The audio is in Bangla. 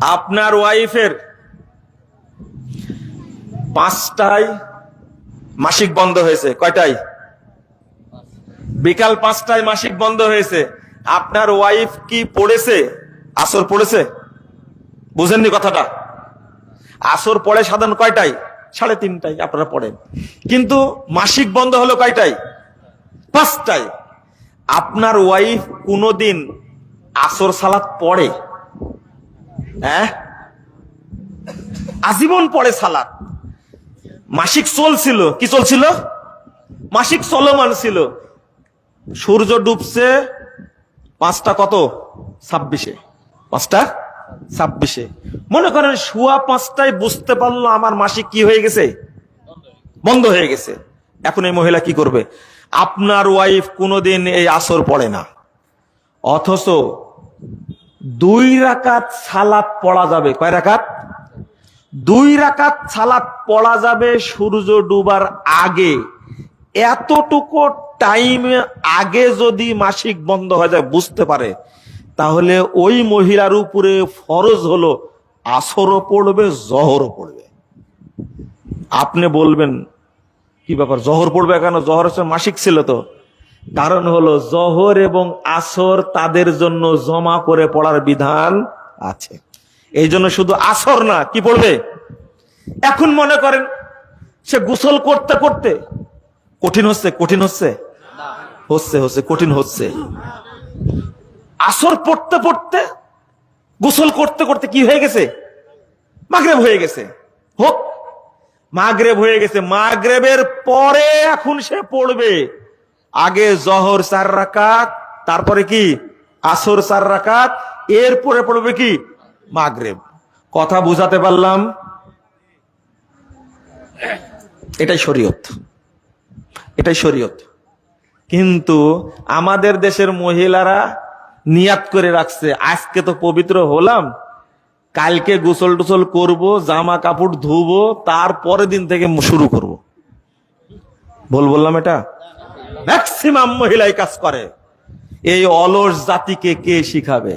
আপনার ওয়াইফের পাঁচটায় মাসিক বন্ধ হয়েছে। কয়টায়? বিকাল পাঁচটায় মাসিক বন্ধ হয়েছে। আপনার ওয়াইফ কি পড়েছে? আসর পড়েছে? বুঝেননি কথাটা? আসর পড়ে সাধারণ কয়টায়? সাড়ে তিনটায় আপনারা পড়েন। কিন্তু মাসিক বন্ধ হলো কয়টায়? পাঁচটায়। আপনার ওয়াইফ কোনোদিন আসর সালাত পড়ে? হ্যাঁ? আজীবন পড়ে সালাত। মাসিক চলছিল কি চলছিল মাসিক চলমান ছিল। সূর্য ডুবছে পাঁচটা কত? ছাব্বিশে। পাঁচটা? ছাব্বিশে। মনে করেন শুয়া পাঁচটায় বুঝতে পারল আমার মাসিক কি হয়ে গেছে? বন্ধ হয়ে গেছে। এখন এই মহিলা কি করবে? আপনার ওয়াইফ কোনোদিন এই আসর পড়ে না। অথচ দুই রাকাত সালাত পড়া যাবে। কয় রাকাত? দুই রাকাত সালাত পড়া যাবে সূর্য ডুবার আগে। এতটুকু টাইম আগে যদি মাসিক বন্ধ হয়ে যায়, বুঝতে পারে। তাহলে ওই মহিলার উপরে ফরজ হলো আসরও পড়বে, জহরও পড়বে। আপনি বলবেন, কি ব্যাপার, জহর পড়বে কেন? জহর মাসিক ছিল তো। কারণ হলো জহর এবং আসর তাদের জন্য জমা করে পড়ার বিধান আছে। এই জন্য শুধু আসর না, কি পড়বে? এখন মনে করেন, সে গোসল করতে করতে, কঠিন হচ্ছে কঠিন হচ্ছে? হচ্ছে হচ্ছে, কঠিন হচ্ছে। আসর পড়তে পড়তে, গোসল করতে করতে কি হয়ে গেছে? মাগরেব হয়ে গেছে। হোক, মাগরেব হয়ে গেছে। মাগরেবের পরে এখন সে পড়বে। আগে জহর চার রাকাত, তারপরে কি? আসর চার রাকাত, এরপরে পড়বে কি? মাগরেব। কথা বুঝাতে পারলাম? এটাই শরীয়ত। এটাই শরীয়ত। কিন্তু আমাদের দেশের মহিলারা নিয়াত করে রাখছে, আজকে তো পবিত্র হলাম, কালকে গোসল টোসল করব, জামা কাপড় ধুবো, তারপরের দিন থেকে শুরু করব। ভুল বললাম এটা? ম্যাক্সিমাম মহিলাই কাজ করে। এই অলস জাতিকে কে শিখাবে?